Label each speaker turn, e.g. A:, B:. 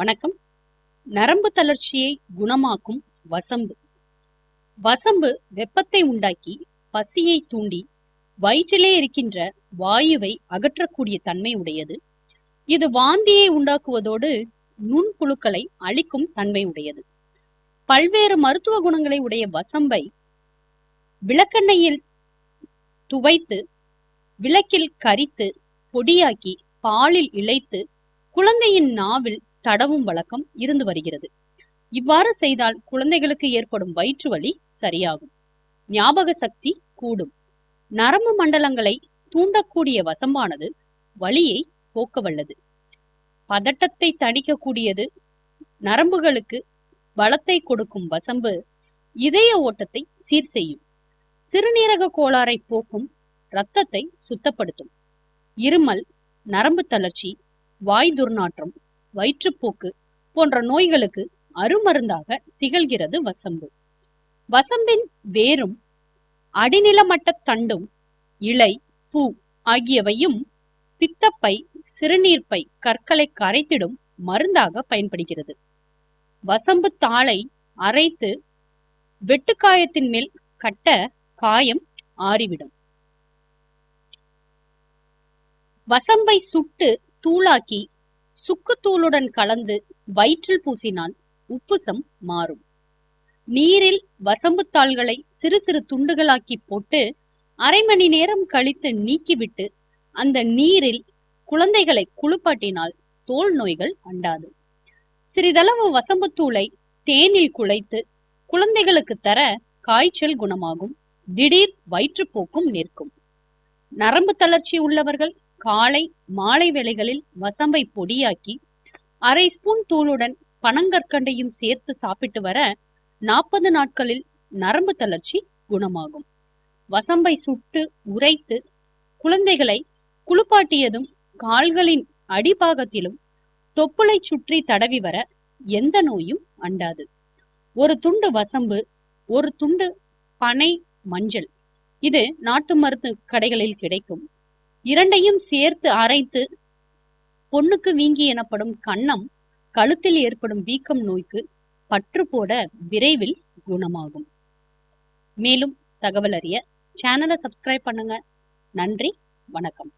A: வணக்கம். நரம்பு தளர்ச்சியை குணமாக்கும் வசம்பு. வசம்பு வெப்பத்தை உண்டாக்கி பசியை தூண்டி வயிற்றிலே இருக்கின்ற வாயுவை அகற்றக்கூடிய தன்மை உடையது. இது வாந்தியை உண்டாக்குவதோடு நுண்புழுக்களை அழிக்கும் தன்மை உடையது. பல்வேறு மருத்துவ குணங்களை உடைய வசம்பை விளக்கெண்ணெயில் துவைத்து விளக்கில் கரித்து பொடியாக்கி பாலில் இழைத்து குழந்தையின் நாவில் தடவும் வழக்கம் இருந்து வருகிறது. இவ்வாறு செய்தால் குழந்தைகளுக்கு ஏற்படும் வயிற்று வலி சரியாகும். ஞாபக சக்தி கூடும். நரம்பு மண்டலங்களை தூண்டக்கூடிய வசம்பானது வலியை போக்க வல்லது பதட்டத்தை தணிக்கக்கூடியது நரம்புகளுக்கு பலத்தை கொடுக்கும் வசம்பு இதய ஓட்டத்தை சீர் செய்யும். சிறுநீரக கோளாறை போக்கும் இரத்தத்தை சுத்தப்படுத்தும். இருமல் நரம்பு தளர்ச்சி வாய் துர்நாற்றம் வயிற்றுப்போக்கு போன்ற நோய்களுக்கு அருமருந்தாக திகழ்கிறது வசம்பு. வசம்பின் வேரும் அடிநிலமட்ட தண்டும் இலை பூ ஆகியவையும் பித்தப்பை சிறுநீர்ப்பை கற்களை கரைத்திடும் மருந்தாக பயன்படுகிறது. வசம்பு தாளை அரைத்து வெட்டுக்காயத்தின் மேல் கட்ட காயம் ஆறிவிடும். வசம்பை சுட்டு தூளாக்கி சுக்குத்தூளுடன் கலந்து வயிற்றில் பூசினால் உப்புசம் மாறும். நீரில் வசம்பு தாள்களை சிறு சிறு துண்டுகளாக்கி போட்டு அரை மணி நேரம் கழித்து நீக்கிவிட்டு அந்த நீரில் குழந்தைகளை குளிப்பாட்டினால் தோல் நோய்கள் அண்டாது. சிறிதளவு வசம்புத்தூளை தேனில் குழைத்து குழந்தைகளுக்கு தர காய்ச்சல் குணமாகும். திடீர் வயிற்றுப்போக்கும் நிற்கும். நரம்பு தளர்ச்சி உள்ளவர்கள் காலை மாலை வேளைகளில் வசம்பை பொடியாக்கி அரை ஸ்பூன் தூளுடன் பனங்கற்கண்டையும் சேர்த்து சாப்பிட்டு வர நாற்பது நாட்களில் நரம்பு தளர்ச்சி குணமாகும். வசம்பை சுட்டு உரைத்து குழந்தைகளை குளிப்பாட்டியதும் கால்களின் அடிபாகத்திலும் தொப்புளை சுற்றி தடவி வர எந்த நோயும் அண்டாது. ஒரு துண்டு வசம்பு ஒரு துண்டு பனை மஞ்சள். இது நாட்டு மருந்து கடைகளில் கிடைக்கும். இரண்டையும் சேர்த்து அரைத்து பொண்ணுக்கு வீங்கி எனப்படும் கன்னம் கழுத்தில் ஏற்படும் வீக்கம் நோய்க்கு பற்று போட விரைவில் குணமாகும். மேலும் தகவல் அறிய சேனலை சப்ஸ்கிரைப் பண்ணுங்க. நன்றி வணக்கம்.